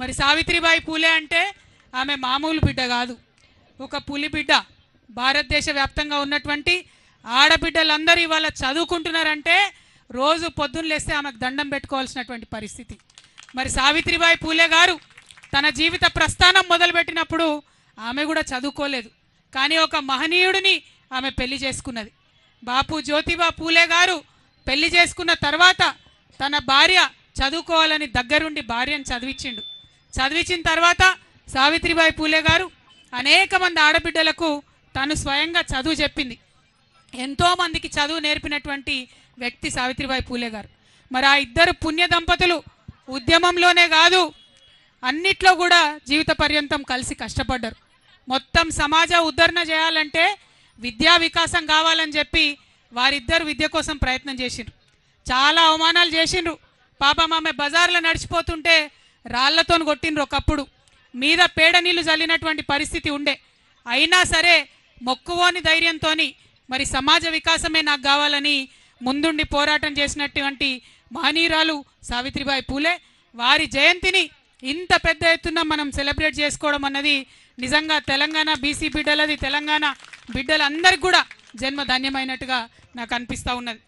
మరి సావిత్రిబాయి పూలే అంటే ఆమె మామూలు బిడ్డ కాదు. ఒక పులి బిడ్డ భారతదేశ వ్యాప్తంగా ఉన్నటువంటి ఆడబిడ్డలందరూ ఇవాళ చదువుకుంటున్నారంటే రోజు పొద్దున్న లేస్తే ఆమెకు దండం పెట్టుకోవాల్సినటువంటి పరిస్థితి. మరి సావిత్రిబాయి పూలే గారు తన జీవిత ప్రస్థానం మొదలుపెట్టినప్పుడు ఆమె కూడా చదువుకోలేదు. కానీ ఒక మహనీయుడిని ఆమె పెళ్ళి చేసుకున్నది. బాపు జ్యోతిబా పూలే గారు పెళ్ళి చేసుకున్న తర్వాత తన భార్య చదువుకోవాలని దగ్గరుండి భార్యను చదివించిండు. చదివించిన తర్వాత సావిత్రిబాయి పూలే గారు అనేక మంది ఆడబిడ్డలకు తను స్వయంగా చదువు చెప్పింది. ఎంతో మందికి చదువు నేర్పినటువంటి వ్యక్తి సావిత్రిబాయి పూలే గారు. మరి ఆ ఇద్దరు పుణ్య దంపతులు ఉద్యమంలోనే కాదు అన్నిట్లో కూడా జీవిత పర్యంతం కలిసి కష్టపడ్డారు. మొత్తం సమాజ ఉద్ధరణ చేయాలంటే విద్యా వికాసం కావాలని చెప్పి వారిద్దరు విద్య కోసం ప్రయత్నం చేసిండ్రు. చాలా అవమానాలు చేసిండ్రు. పాపం ఆమె బజార్లో నడిచిపోతుంటే రాళ్ళతో కొట్టిండ్రు ఒకప్పుడు. మీద పేడ నీళ్ళు చల్లినటువంటి పరిస్థితి ఉండే. అయినా సరే మొక్కువోని ధైర్యంతో మరి సమాజ వికాసమే నాకు కావాలని ముందుండి పోరాటం చేసినటువంటి మహనీయురాలు సావిత్రిబాయి పూలే వారి జయంతిని ఇంత పెద్ద ఎత్తున మనం సెలబ్రేట్ చేసుకోవడం అన్నది నిజంగా తెలంగాణ బీసీ బిడ్డలది తెలంగాణ బిడ్డలందరికీ కూడా జన్మ ధన్యమైనట్టుగా నాకు అనిపిస్తూ ఉన్నది.